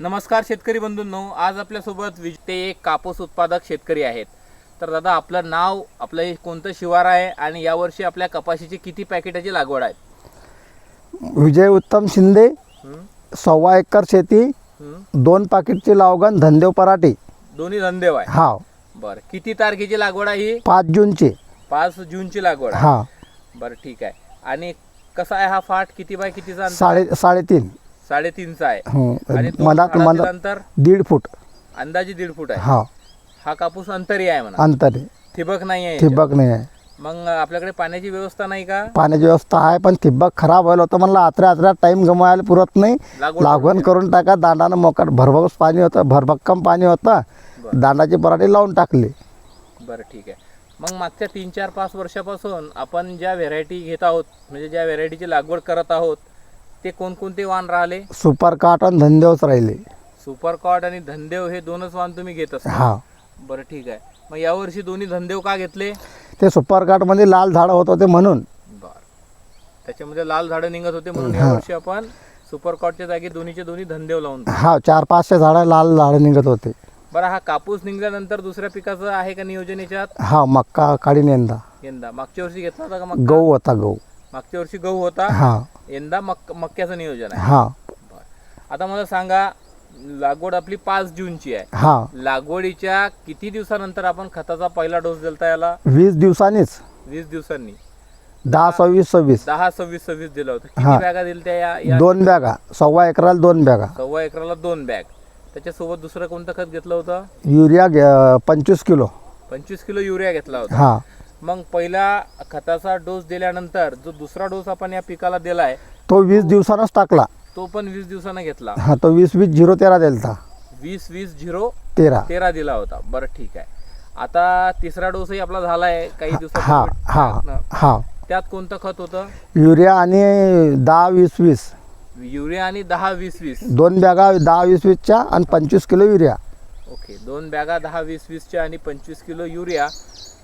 नमस्कार शेतकरी बंधूंनो आज आपल्यासोबत विज ते एक कापूस उत्पादक शेतकरी आहेत. तर दादा आपलं नाव आपलं हे कोणतं शिवार आहे आणि यावर्षी आपल्या कपाशीची किती पॅकेटाची लागवड आहे? विजय उत्तम शिंदे हं? सव्वा एकर शेती हं? दोन पाकिटची लावगण धनदेव पराठी. दोन्ही धंदेव आहे? हा बरं किती तारखेची लागवड आहे ही? पाच जूनची. पाच जूनची लागवड आहे. हा बरं ठीक आहे. आणि कसा आहे हा फाट? किती बाय कितीचा अंतर? साडे साडेतीन. साडेतीनचा आहे. हं. आणि झाडातील मधात अंतर दीड फूट. अंदाजे दीड फूट आहे. हा. हा कापूस अंतरी आहे म्हणा. अंतर. आहे ठिबक नाही आहे. ठिबक नाही आहे. मग आपल्याकडे पाण्याची व्यवस्था नाही का? पाण्याची व्यवस्था आहे पण ठिबक खराब व्हायला होतं म्हणलं आत्र्या आत्र्या टाईम गमवायला पुरत नाही. लागवड लागवण करून टाका. दांडानं मोकट भरभक्स पाणी होतं भरभक्कम पाणी होतं. दांडाची पराठी लावून टाकली. बरं ठीक आहे. मग मागच्या तीन चार पाच वर्षापासून आपण ज्या व्हेरायटी घेत आहोत म्हणजे ज्या व्हेरायटीची लागवड करत आहोत ते कोणकोणते वाण राहिले? सुपर काटन धनदेवच राहिले. सुपर कॉट आणि धनदेव हे दोनच वाण तुम्ही घेत असता हा. बरं ठीक आहे. मग यावर्षी दोन्ही धनदेव का घेतले? ते सुपर काटमध्ये लाल झाडं होत होते म्हणून. बरं. त्याच्यामध्ये लाल झाडं निघत होते म्हणून यावर्षी आपण सुपर कॉटच्या जागी दोन्हीचे दोन्ही धनदेव लावून. हा चार पाचशे झाडं लाल झाडं निघत होते. बरं हा कापूस निघाल्यानंतर दुसऱ्या पिकाचं आहे का नियोजन याच्यात? हा मक्का काढीन यंदा. यंदा. मागच्या वर्षी घेतला होता का मक्का? गहू होता गहू. मागच्या वर्षी गहू होता? हा. यंदा मक मक्याचं नियोजन आहे. हा. आता मला सांगा लागवड आपली पाच जूनची आहे. हा. लागवडीच्या किती दिवसानंतर आपण खताचा पहिला डोस दिलता याला? वीस दिवसांनीच. वीस दिवसांनी. दहा सव्वीस सव्वीस. दहा सव्वीस सव्वीस दिला होता. हा. किती बॅगा दिल्या त्या या- या दोन बॅगा. सव्वा एकराला दोन बॅगा. सव्वा एकराला दोन बॅग. त्याच्यासोबत दुसरं कोणतं खत घेतलं होतं? युरिया पंचवीस किलो. पंचवीस किलो युरिया घेतला होता. हा. मग पहिला खताचा डोस दिल्यानंतर जो दुसरा डोस आपण या पिकाला दिलाय तो वीस दिवसानंच टाकला. तो पण वीस दिवसानं घेतला. हा तो वीस वीस झिरो तेरा दिलता. वीस वीस झिरो तेरा. तेरा दिला होता. बरं ठीक आहे. आता तिसरा डोसही आपला झालाय काही हा दिवसात हा हा. त्यात कोणतं खत होतं? युरिया आणि दहा वीस वीस. युरिया आणि दहा वीस वीस. दोन बॅगा दहा वीस वीसच्या आणि पंचवीस किलो युरिया. ओके दोन बॅगा दहा वीस वीसच्या आणि पंचवीस किलो युरिया.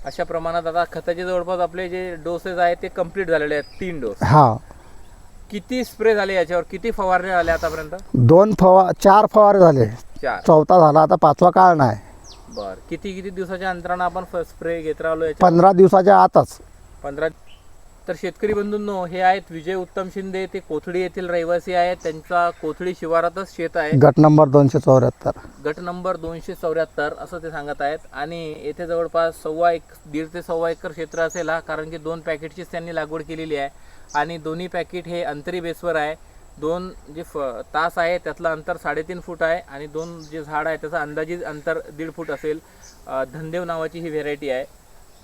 अशा प्रमाणात आता खताचे जवळपास आपले जे डोसेस आहेत ते कंप्लीट झालेले आहेत तीन डोस हा. किती स्प्रे झाले याच्यावर? किती फवारण्या आल्या आतापर्यंत? दोन फवा चार फवारे झाले. चार. चौथा झाला आता पाचवा काळ नाही. बर. किती किती दिवसाच्या अंतरानं आपण स्प्रे घेत राहिलो याच्या पंधरा दिवसाच्या आतच. पंधरा तर शेतकरी बंधूंनो हे आहेत विजय उत्तम शिंदे ते कोथळी येथील रहिवासी आहेत. त्यांचा कोथळी शिवारातच शेत आहे. गट नंबर दोनशे चौऱ्याहत्तर. गट नंबर दोनशे चौऱ्याहत्तर असं ते सांगत आहेत. आणि येथे जवळपास सव्वा एक दीड ते सव्वा एकर क्षेत्र असेल हा कारण की दोन पॅकेटचीच त्यांनी लागवड केलेली आहे. आणि दोन्ही पॅकेट हे अंतरी बेसवर आहे. दोन जे फ तास आहे त्यातलं अंतर साडेतीन फूट आहे. आणि दोन जे झाड आहे त्याचं अंदाजित अंतर दीड फूट असेल. धनदेव नावाची ही व्हेरायटी आहे.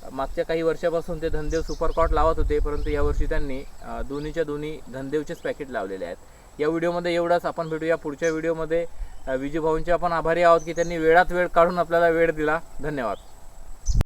मागच्या काही वर्षापासून ते धनदेव सुपरकॉट लावत होते परंतु यावर्षी त्यांनी दोन्हीच्या दोन्ही धनदेवचेच पॅकेट लावलेले आहेत. या व्हिडिओमध्ये एवढंच. आपण भेटूया पुढच्या व्हिडिओमध्ये. अ, आपण आभारी आहोत की त्यांनी वेळात वेळ काढून आपल्याला वेळ दिला. धन्यवाद.